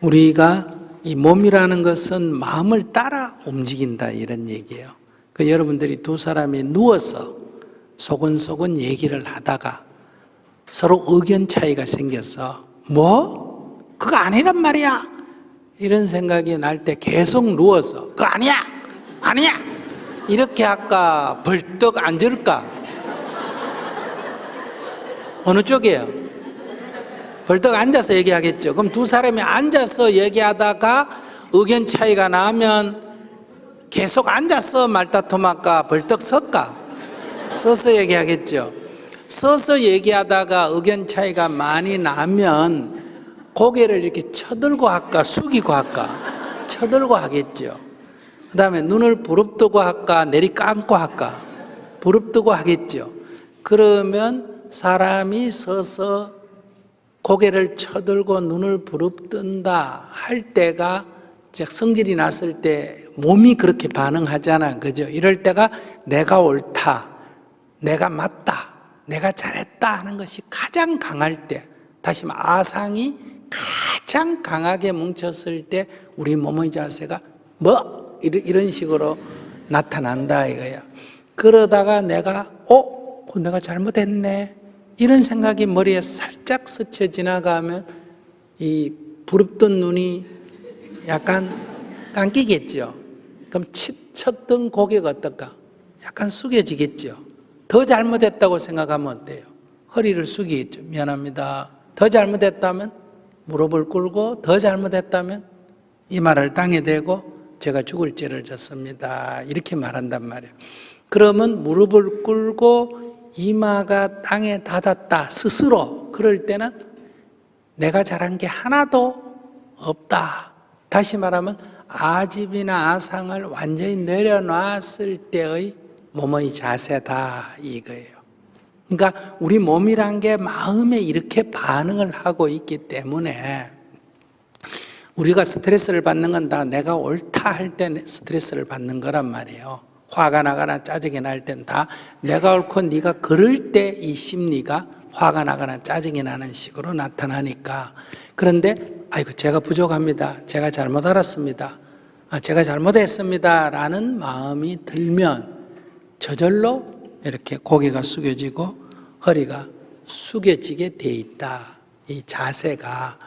우리가 이 몸이라는 것은 마음을 따라 움직인다 이런 얘기예요. 그 여러분들이 두 사람이 누워서 소근소근 얘기를 하다가 서로 의견 차이가 생겨서 뭐? 그거 아니란 말이야. 이런 생각이 날 때 계속 누워서 그거 아니야. 아니야. 이렇게 할까 벌떡 앉을까? 어느 쪽이에요? 벌떡 앉아서 얘기하겠죠. 그럼 두 사람이 앉아서 얘기하다가 의견 차이가 나면 계속 앉아서 말다툼할까? 벌떡 설까? 서서 얘기하겠죠. 서서 얘기하다가 의견 차이가 많이 나면 고개를 이렇게 쳐들고 할까? 숙이고 할까? 쳐들고 하겠죠. 그 다음에 눈을 부릅뜨고 할까? 내리 감고 할까? 부릅뜨고 하겠죠. 그러면 사람이 서서 고개를 쳐들고 눈을 부릅뜬다 할 때가 즉 성질이 났을 때 몸이 그렇게 반응하잖아. 그죠? 이럴 때가 내가 옳다. 내가 맞다. 내가 잘했다 하는 것이 가장 강할 때 다시 말해 아상이 가장 강하게 뭉쳤을 때 우리 몸의 자세가 뭐 이런- 식으로 나타난다 이거야. 그러다가 내가 어, 내가 잘못했네. 이런 생각이 머리에 살 짝 스쳐 지나가면 이 부릅뜬 눈이 약간 감기겠죠. 그럼 치- 쳤던 고개가 어떨까? 약간 숙여지겠죠. 더 잘못했다고 생각하면 어때요? 허리를 숙이겠죠. 미안합니다. 더 잘못했다면 무릎을 꿇고 더 잘못했다면 이마를 땅에 대고 제가 죽을 죄를 졌습니다. 이렇게 말한단 말이에요. 그러면 무릎을 꿇고 이마가 땅에 닿았다 스스로 그럴 때는 내가 잘한 게 하나도 없다. 다시 말하면 아집이나 아상을 완전히 내려놨을 때의 몸의 자세다 이거예요. 그러니까 우리 몸이란 게 마음에 이렇게 반응을 하고 있기 때문에 우리가 스트레스를 받는 건 다 내가 옳다 할 때 스트레스를 받는 거란 말이에요. 화가 나거나 짜증이 날 땐 다 내가 옳고 네가 그럴 때 이 심리가 화가 나거나 짜증이 나는 식으로 나타나니까 그런데 아이고 제가 부족합니다. 제가 잘못 알았습니다. 아, 제가 잘못했습니다. 라는 마음이 들면 저절로 이렇게 고개가 숙여지고 허리가 숙여지게 돼 있다. 이 자세가.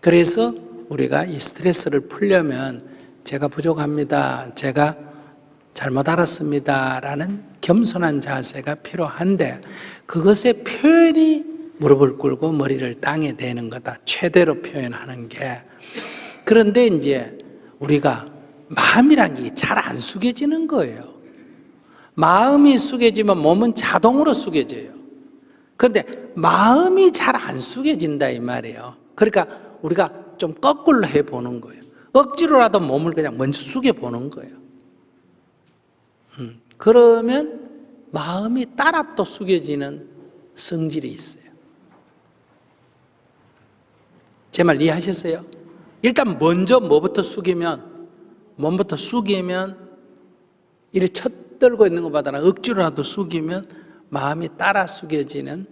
그래서 우리가 이 스트레스를 풀려면 제가 부족합니다. 제가 잘못 알았습니다. 라는 겸손한 자세가 필요한데 그것의 표현이 무릎을 꿇고 머리를 땅에 대는 거다. 최대로 표현하는 게. 그런데 이제 우리가 마음이란 게 잘 안 숙여지는 거예요. 마음이 숙여지면 몸은 자동으로 숙여져요. 그런데 마음이 잘 안 숙여진다 이 말이에요. 그러니까 우리가 좀 거꾸로 해 보는 거예요. 억지로라도 몸을 그냥 먼저 숙여 보는 거예요. 음, 그러면 마음이 따라 또 숙여지는 성질이 있어요. 제 말 이해하셨어요? 일단 먼저 뭐부터 숙이면 몸부터 숙이면 이렇게 첫 들고 있는 것보다는 억지로라도 숙이면 마음이 따라 숙여지는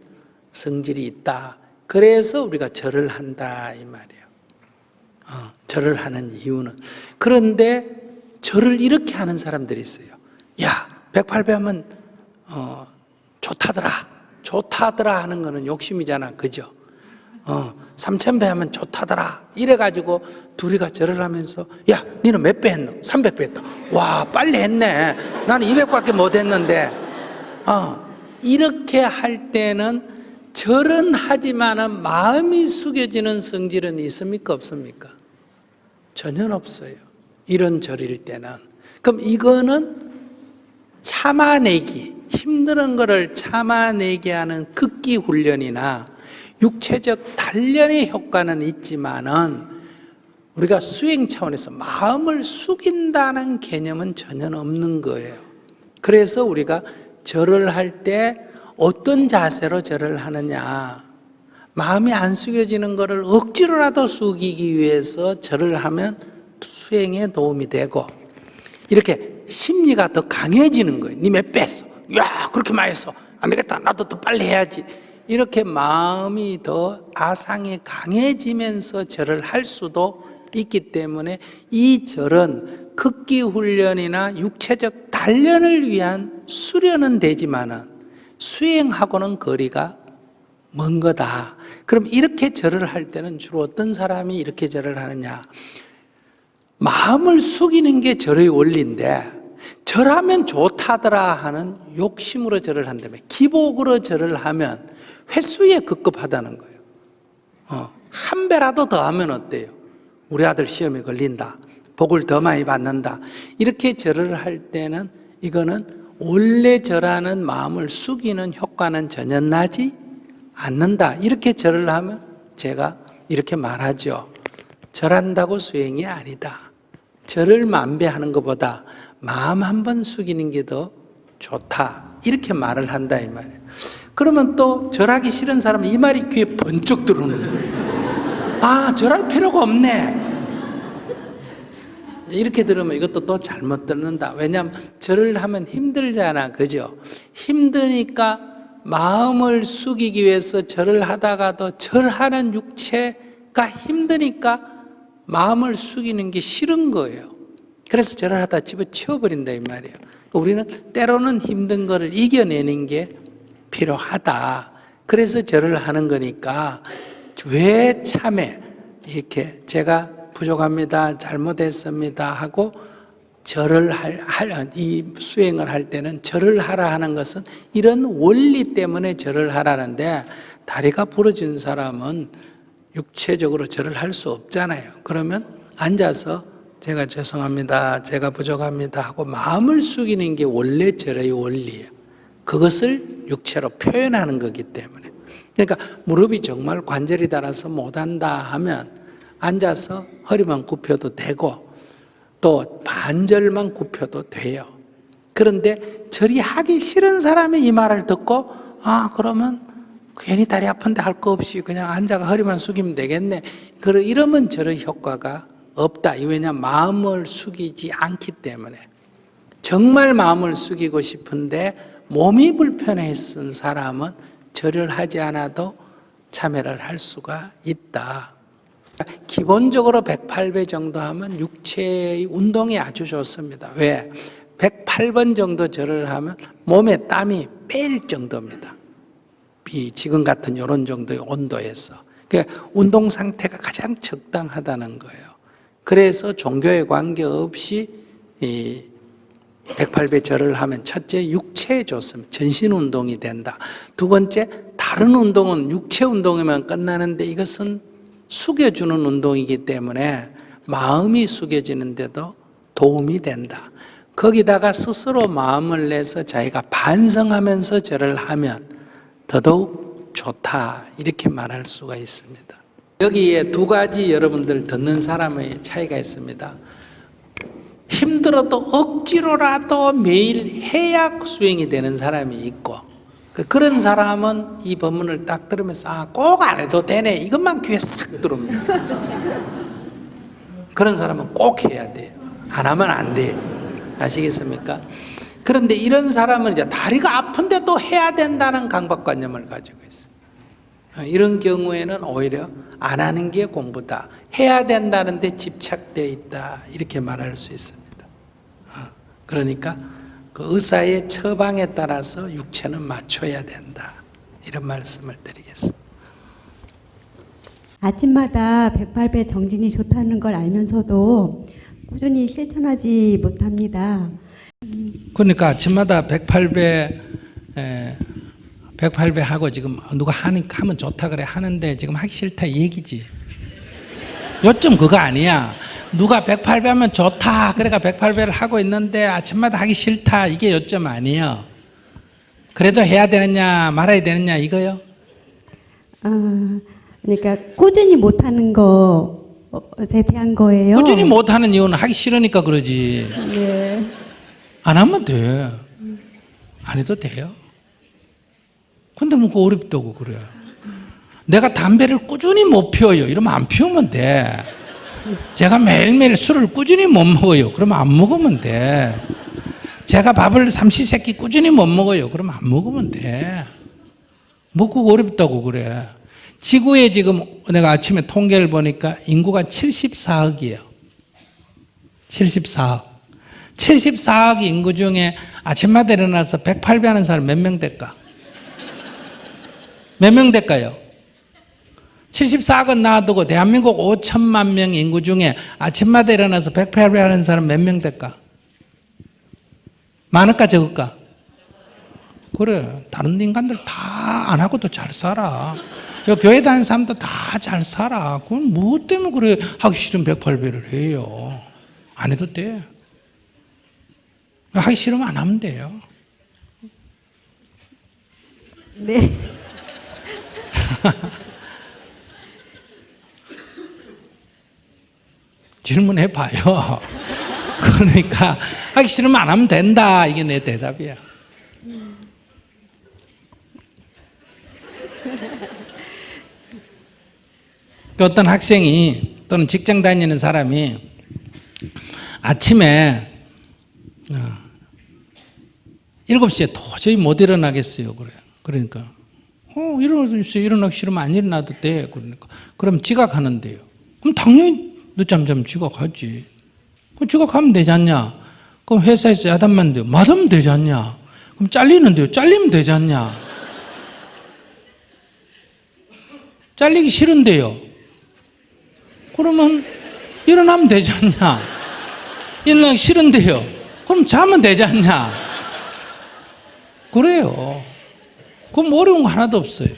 성질이 있다. 그래서 우리가 절을 한다 이 말이에요. 어, 절을 하는 이유는 그런데 절을 이렇게 하는 사람들이 있어요. 야, 108배 하면 어, 좋다더라. 좋다더라 하는 거는 욕심이잖아. 그죠? 어, 3,000배 하면 좋다더라. 이래 가지고 둘이가 절을 하면서, 야, 니는 몇 배 했노? 300배 했다. 와, 빨리 했네. 나는 200밖에 못 했는데. 어, 이렇게 할 때는 절은 하지만은 마음이 숙여지는 성질은 있습니까? 없습니까? 전혀 없어요. 이런 절일 때는. 그럼 이거는 참아내기, 힘든 거를 참아내게 하는 극기 훈련이나 육체적 단련의 효과는 있지만은 우리가 수행 차원에서 마음을 숙인다는 개념은 전혀 없는 거예요. 그래서 우리가 절을 할 때 어떤 자세로 절을 하느냐. 마음이 안 숙여지는 것을 억지로라도 숙이기 위해서 절을 하면 수행에 도움이 되고 이렇게 심리가 더 강해지는 거예요. 니몇 뺐어? 야, 그렇게 많이 했어. 안 되겠다. 나도 더 빨리 해야지. 이렇게 마음이 더 아상이 강해지면서 절을 할 수도 있기 때문에 이 절은 극기 훈련이나 육체적 단련을 위한 수련은 되지만은 수행하고는 거리가 먼 거다. 그럼 이렇게 절을 할 때는 주로 어떤 사람이 이렇게 절을 하느냐? 마음을 숙이는 게 절의 원리인데 절하면 좋다더라 하는 욕심으로 절을 한다면 기복으로 절을 하면 횟수에 급급하다는 거예요. 어, 한 배라도 더 하면 어때요? 우리 아들 시험에 걸린다. 복을 더 많이 받는다. 이렇게 절을 할 때는 이거는 원래 절하는 마음을 숙이는 효과는 전혀 나지 않는다. 이렇게 절을 하면 제가 이렇게 말하죠. 절한다고 수행이 아니다. 절을 만배하는 것보다 마음 한 번 숙이는 게 더 좋다. 이렇게 말을 한다 이 말이에요. 그러면 또 절하기 싫은 사람은 이 말이 귀에 번쩍 들어오는 거예요. 아, 절할 필요가 없네. 이렇게 들으면 이것도 또 잘못 듣는다. 왜냐하면 절을 하면 힘들잖아. 그죠? 힘드니까 마음을 숙이기 위해서 절을 하다가도 절하는 육체가 힘드니까 마음을 숙이는 게 싫은 거예요. 그래서 절을 하다 집어치워버린다 이 말이에요. 그러니까 우리는 때로는 힘든 거를 이겨내는 게 필요하다. 그래서 절을 하는 거니까 왜 참에 이렇게 제가 부족합니다. 잘못했습니다. 하고 절을 할, 할, 이 수행을 할 때는 절을 하라 하는 것은 이런 원리 때문에 절을 하라는데 다리가 부러진 사람은 육체적으로 절을 할 수 없잖아요. 그러면 앉아서 제가 죄송합니다. 제가 부족합니다. 하고 마음을 숙이는 게 원래 절의 원리예요. 그것을 육체로 표현하는 거기 때문에. 그러니까 무릎이 정말 관절이 닳아서 못한다 하면 앉아서 허리만 굽혀도 되고 또 반절만 굽혀도 돼요. 그런데 절이 하기 싫은 사람이 이 말을 듣고 아 그러면 괜히 다리 아픈데 할 거 없이 그냥 앉아가 허리만 숙이면 되겠네. 그러 이러면 절의 효과가 없다. 왜냐 마음을 숙이지 않기 때문에 정말 마음을 숙이고 싶은데 몸이 불편했은 사람은 절을 하지 않아도 참여를 할 수가 있다. 기본적으로 108배 정도 하면 육체의 운동이 아주 좋습니다. 왜? 108번 정도 절을 하면 몸에 땀이 뺄 정도입니다. 비 지금 같은 이런 정도의 온도에서 그 운동 상태가 가장 적당하다는 거예요. 그래서 종교에 관계없이 이 108배 절을 하면 첫째 육체에 좋습니다. 전신 운동이 된다. 두 번째 다른 운동은 육체 운동이면 끝나는데 이것은 숙여주는 운동이기 때문에 마음이 숙여지는데도 도움이 된다. 거기다가 스스로 마음을 내서 자기가 반성하면서 절을 하면 더더욱 좋다. 이렇게 말할 수가 있습니다. 여기에 두 가지 여러분들 듣는 사람의 차이가 있습니다. 힘들어도 억지로라도 매일 해야 수행이 되는 사람이 있고 그 그런 사람은 이 법문을 딱 들으면서 아, 꼭 안 해도 되네 이것만 귀에 싹 들어옵니다 그런 사람은 꼭 해야 돼요 안 하면 안 돼요 아시겠습니까? 그런데 이런 사람은 이제 다리가 아픈데 도 해야 된다는 강박관념을 가지고 있어요 이런 경우에는 오히려 안 하는 게 공부다 해야 된다는데 집착되어 있다 이렇게 말할 수 있습니다 어, 그러니까 그 의사의 처방에 따라서 육체는 맞춰야 된다. 이런 말씀을 드리겠습니다. 아침마다 108배 정진이 좋다는 걸 알면서도 꾸준히 실천하지 못합니다. 그러니까 아침마다 108배, 108배 하고 지금 누가 하니까 하면 좋다 그래 하는데 지금 하기 싫다 이 얘기지. 요점 그거 아니야. 누가 108배 하면 좋다. 그래가 108배를 하고 있는데 아침마다 하기 싫다. 이게 요점 아니에요. 그래도 해야 되느냐, 말아야 되느냐, 이거요? 아, 그러니까 꾸준히 못하는 것에 대한 거예요. 꾸준히 못하는 이유는 하기 싫으니까 그러지. 네. 안 하면 돼. 안 해도 돼요. 근데 뭐 그거 어렵다고 그래. 내가 담배를 꾸준히 못 피워요. 이러면 안 피우면 돼. 제가 매일매일 술을 꾸준히 못 먹어요. 그러면 안 먹으면 돼. 제가 밥을 삼시세끼 꾸준히 못 먹어요. 그러면 안 먹으면 돼. 뭐 그거 어렵다고 그래. 지구에 지금 내가 아침에 통계를 보니까 인구가 74억이에요. 74억. 74억 인구 중에 아침마다 일어나서 108배 하는 사람 몇 명 될까? 몇 명 될까요? 74억은 놔두고 대한민국 5천만 명 인구 중에 아침마다 일어나서 108배 하는 사람 몇 명 될까? 많을까 적을까? 그래 다른 인간들 다 안 하고도 잘 살아 여 교회 다니는 사람도 다 잘 살아 그건 뭐 때문에 그래 하기 싫으면 108배를 해요 안 해도 돼 하기 싫으면 안 하면 돼요. 네. 질문해 봐요. 그러니까 하기 싫으면 안 하면 된다. 이게 내 대답이야. 그 어떤 학생이 또는 직장 다니는 사람이 아침에 어, 7시에 도저히 못 일어나겠어요. 그래. 그러니까 어, 있어요. 일어나기 싫으면 안 일어나도 돼. 그러니까 그럼 지각하는데요. 그럼 당연히 늦잠 자면 지각하지. 그럼 지각하면 되지 않냐? 그럼 회사에서 야단만 돼요. 맞으면 되지 않냐? 그럼 잘리는데요. 잘리면 되지 않냐? 잘리기 싫은데요. 그러면 일어나면 되지 않냐? 일어나기 싫은데요. 그럼 자면 되지 않냐? 그래요. 그럼 어려운 거 하나도 없어요.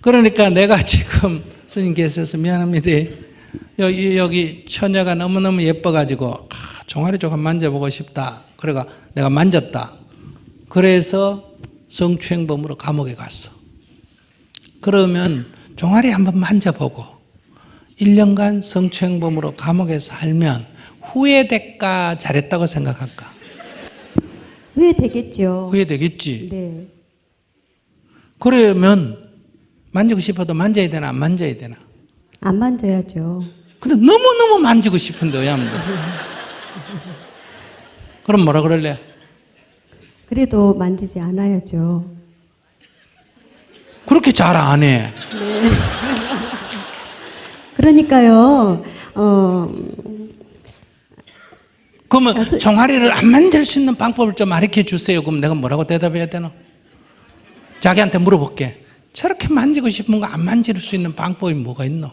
그러니까 내가 지금 스님께서 미안합니다. 여기, 여기 처녀가 너무너무 예뻐가지고, 아, 종아리 조금 만져보고 싶다. 그래가 내가 만졌다. 그래서 성추행범으로 감옥에 갔어. 그러면 종아리 한번 만져보고 1년간 성추행범으로 감옥에 살면 후회될까 잘했다고 생각할까? 후회되겠죠. 후회되겠지. 네. 그러면 만지고 싶어도 만져야 되나 안 만져야 되나? 안 만져야죠. 근데 너무너무 만지고 싶은데 왜 하면 돼? 그럼 뭐라 그럴래? 그래도 만지지 않아야죠. 그렇게 잘 안 해. 그러니까요. 어, 그러면 야, 소- 종아리를 안 만질 수 있는 방법을 좀 가르쳐 주세요. 그럼 내가 뭐라고 대답해야 되나? 자기한테 물어볼게. 저렇게 만지고 싶은 거 안 만질 수 있는 방법이 뭐가 있노?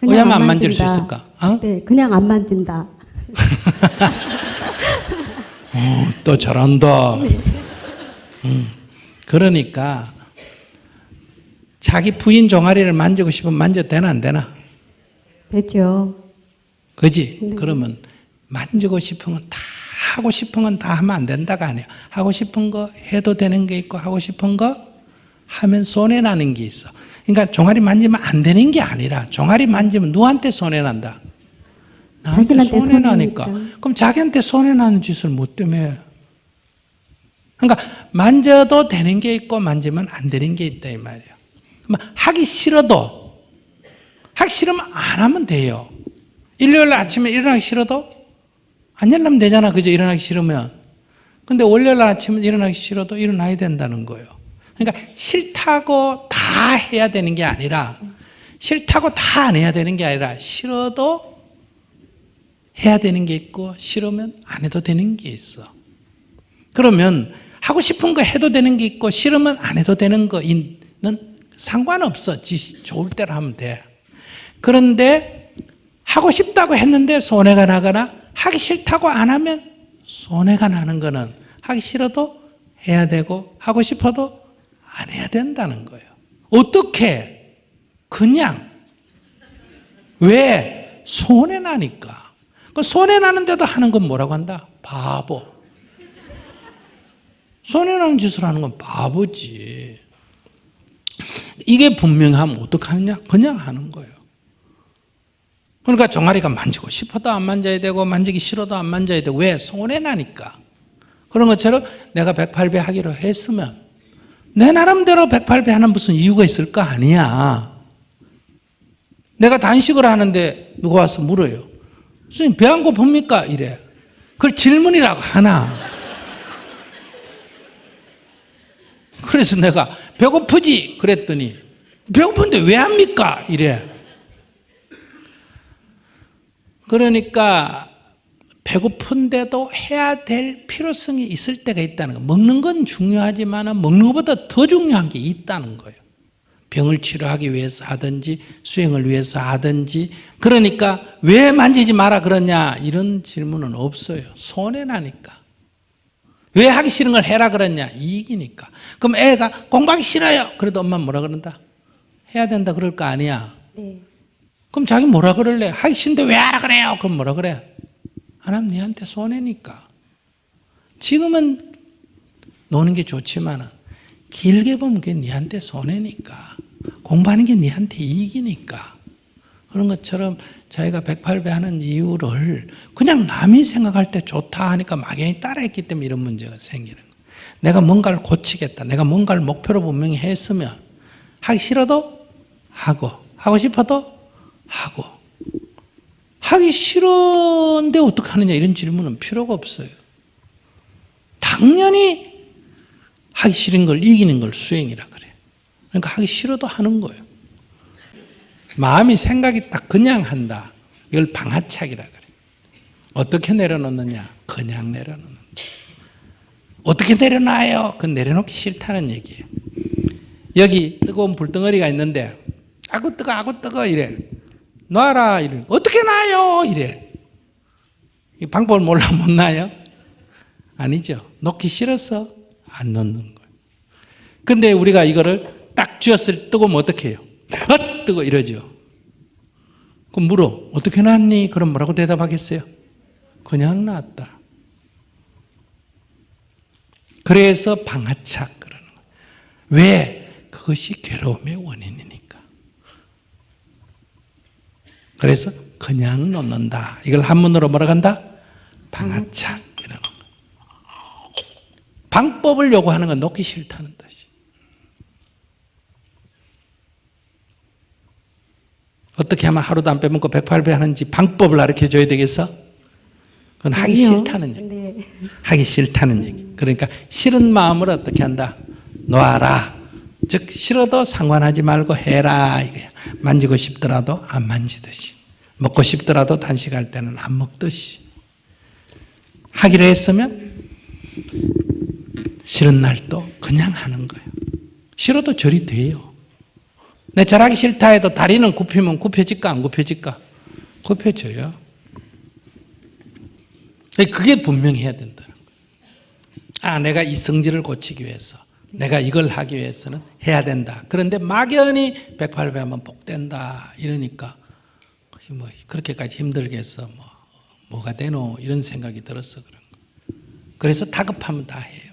왜냐면 안 만질 수. 있을까? 어? 네, 그냥 안 만진다. 어, 또 잘한다. 음, 그러니까 자기 부인 종아리를 만지고 싶으면 만져도 되나 안 되나? 되죠. 그지? 그러면 만지고 싶은 건 다 하고 싶은 건 다 하면 안 된다가 아니야. 하고 싶은 거 해도 되는 게 있고 하고 싶은 거 하면 손해 나는 게 있어. 그러니까 종아리 만지면 안 되는 게 아니라 종아리 만지면 누구한테 손해 난다? 나한테 손해 나니까. 그럼 자기한테 손해 나는 짓을 뭐 때문에? 해? 그러니까 만져도 되는 게 있고 만지면 안 되는 게 있다 이 말이야. 그러면 하기 싫어도 하기 싫으면 안 하면 돼요. 일요일 아침에 일어나기 싫어도 안 일어나면 되잖아. 그죠? 일어나기 싫으면. 근데 월요일 아침에 일어나기 싫어도 일어나야 된다는 거예요. 그러니까 싫다고 다 해야 되는 게 아니라 싫다고 다 안 해야 되는 게 아니라 싫어도 해야 되는 게 있고 싫으면 안 해도 되는 게 있어. 그러면 하고 싶은 거 해도 되는 게 있고 싫으면 안 해도 되는 거는 상관없어. 지 좋을 대로 하면 돼. 그런데 하고 싶다고 했는데 손해가 나거나 하기 싫다고 안 하면 손해가 나는 거는 하기 싫어도 해야 되고 하고 싶어도 안 해야 된다는 거예요. 어떻게? 그냥. 왜? 손해 나니까. 그 손해 나는데도 하는 건 뭐라고 한다? 바보. 손해 나는 짓을 하는 건 바보지. 이게 분명하면 어떡하느냐? 그냥 하는 거예요. 그러니까 종아리가 만지고 싶어도 안 만져야 되고 만지기 싫어도 안 만져야 되고 왜? 손해 나니까. 그런 것처럼 내가 108배 하기로 했으면 내 나름대로 108배 하는 무슨 이유가 있을까? 아니야. 내가 단식을 하는데 누가 와서 물어요. 선생님 배 안 고픕니까? 이래. 그걸 질문이라고 하나. 그래서 내가 배고프지? 그랬더니 배고픈데 왜 합니까? 이래. 그러니까 배고픈데도 해야 될 필요성이 있을 때가 있다는 거. 먹는 건 중요하지만 먹는 것보다 더 중요한 게 있다는 거예요. 병을 치료하기 위해서 하든지 수행을 위해서 하든지 그러니까 왜 만지지 마라 그러냐 이런 질문은 없어요. 손해 나니까. 왜 하기 싫은 걸 해라 그러냐 이익이니까. 그럼 애가 공부하기 싫어요. 그래도 엄마 뭐라 그런다? 해야 된다 그럴 거 아니야. 네. 그럼 자기 뭐라 그럴래? 하기 싫은데 왜 하라 그래요? 그럼 뭐라 그래? 안 하면 니한테 손해니까. 지금은 노는 게 좋지만 길게 보면 그게 니한테 손해니까. 공부하는 게 니한테 이익이니까. 그런 것처럼 자기가 108배 하는 이유를 그냥 남이 생각할 때 좋다 하니까 막연히 따라했기 때문에 이런 문제가 생기는 거예요. 내가 뭔가를 고치겠다. 내가 뭔가를 목표로 분명히 했으면 하기 싫어도 하고 하고 싶어도 하고 하기 싫은데 어떡하느냐 이런 질문은 필요가 없어요. 당연히 하기 싫은 걸 이기는 걸 수행이라 그래요. 그러니까 하기 싫어도 하는 거예요. 마음이 생각이 딱 그냥 한다. 이걸 방아착이라 그래요. 어떻게 내려놓느냐? 그냥 내려놓는다. 어떻게 내려놔요? 그건 내려놓기 싫다는 얘기예요. 여기 뜨거운 불덩어리가 있는데 아구 뜨거 아구 뜨거 이래 놔라 이래 어떻게 놔요 이래 이 방법을 몰라 못 놔요 아니죠 놓기 싫어서 안 놓는 거예요 근데 우리가 이거를 딱 쥐었을 때 뜨거우면 어떻게 해요 헛 뜨거 이러죠 그럼 물어 어떻게 놨니 그럼 뭐라고 대답하겠어요 그냥 놨다 그래서 방아착 그러는 거예요 왜 그것이 괴로움의 원인이니까. 그래서 그냥 놓는다. 이걸 한문으로 뭐라 한다? 방아착 이라는 거. 방법을 요구하는 건 놓기 싫다는 뜻이. 어떻게 하면 하루도 안 빼먹고 108배 하는지 방법을 가르쳐 줘야 되겠어? 그건 하기 아니요. 싫다는 얘기. 네. 하기 싫다는 얘기. 그러니까 싫은 마음을 어떻게 한다? 놓아라. 즉 싫어도 상관하지 말고 해라 이거야. 만지고 싶더라도 안 만지듯이. 먹고 싶더라도 단식할 때는 안 먹듯이. 하기로 했으면 싫은 날도 그냥 하는 거예요. 싫어도 절이 돼요. 내 절하기 싫다 해도 다리는 굽히면 굽혀질까 안 굽혀질까? 굽혀져요. 그게 분명히 해야 된다는 거예요. 아, 내가 이 성질을 고치기 위해서, 내가 이걸 하기 위해서는 해야 된다. 그런데 막연히 108배 하면 복된다. 이러니까, 뭐, 그렇게까지 힘들게 해서 뭐, 뭐가 되노? 이런 생각이 들어서 그런 거예요. 그래서 다급하면 다 해요.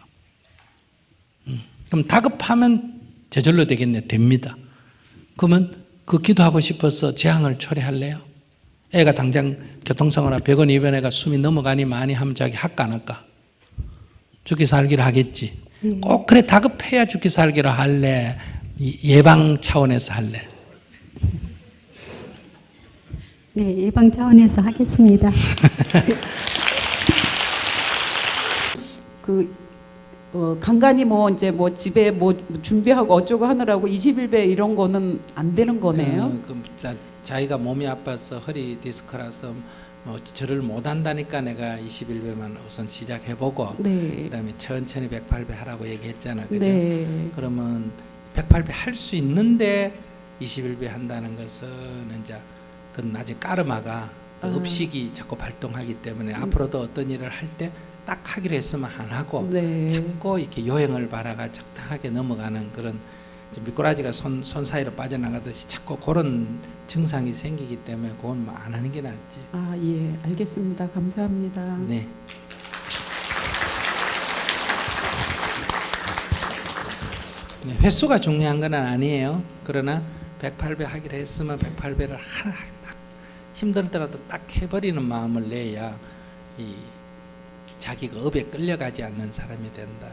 음, 그럼 다급하면 저절로 되겠네. 됩니다. 그러면 그 기도하고 싶어서 재앙을 초래할래요? 애가 당장 교통사고나 병원 입원해가 숨이 넘어가니 많이 하면 자기 할까 안 할까? 죽기 살기를 하겠지. 꼭 그래 다급해야 죽기 살기를 할래. 이 예방 차원에서 할래. 네, 예방 차원에서 하겠습니다. 그 어, 간간히 뭐 이제 뭐 집에 뭐 준비하고 어쩌고 하느라고 21배 이런 거는 안 되는 거네요. 그, 그 자, 자기가 몸이 아파서 허리 디스크라서 뭐 절을 못 한다니까 내가 21배만 우선 시작해 보고 네. 그다음에 천천히 108배 하라고 얘기했잖아. 그죠? 네. 그러면 108배 할 수 있는데 21배 한다는 것은 이제 그건 나중에 까르마가 그 아. 업식이 자꾸 발동하기 때문에 앞으로도 어떤 일을 할때 딱 하기로 했으면 안 하고 네. 자꾸 이렇게 요행을 바라가 적당하게 넘어가는 그런 미꾸라지가 손, 손 사이로 빠져나가듯이 자꾸 그런 증상이 생기기 때문에 그건 뭐 안 하는 게 낫지. 아, 예. 알겠습니다. 감사합니다. 네. 네, 횟수가 중요한 건 아니에요. 그러나 108배 하기로 했으면 108배를 하나 딱 힘들더라도 딱 해버리는 마음을 내야 이 자기가 업에 끌려가지 않는 사람이 된다.